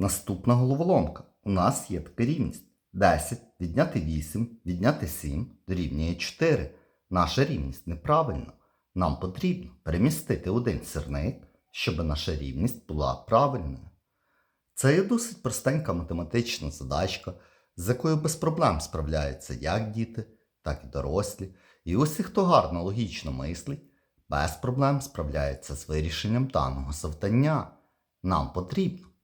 Наступна головоломка. У нас є така рівність. 10 відняти 8, відняти 7 дорівнює 4. Наша рівність неправильна. Нам потрібно перемістити один сірник, щоб наша рівність була правильною. Це є досить простенька математична задачка, з якою без проблем справляються як діти, так і дорослі. І усі, хто гарно логічно мислить, без проблем справляється з вирішенням даного завдання. Нам потрібно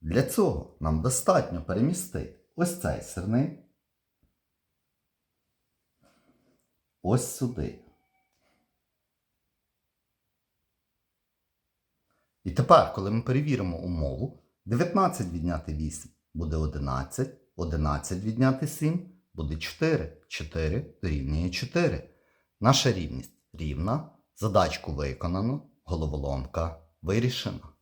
Для цього нам достатньо перемістити ось цей сирник ось сюди. І тепер, коли ми перевіримо умову, 19 відняти 8 буде 11, 11 відняти 7 буде 4, 4 дорівнює 4. Наша рівність рівна, задачку виконано, головоломка вирішена.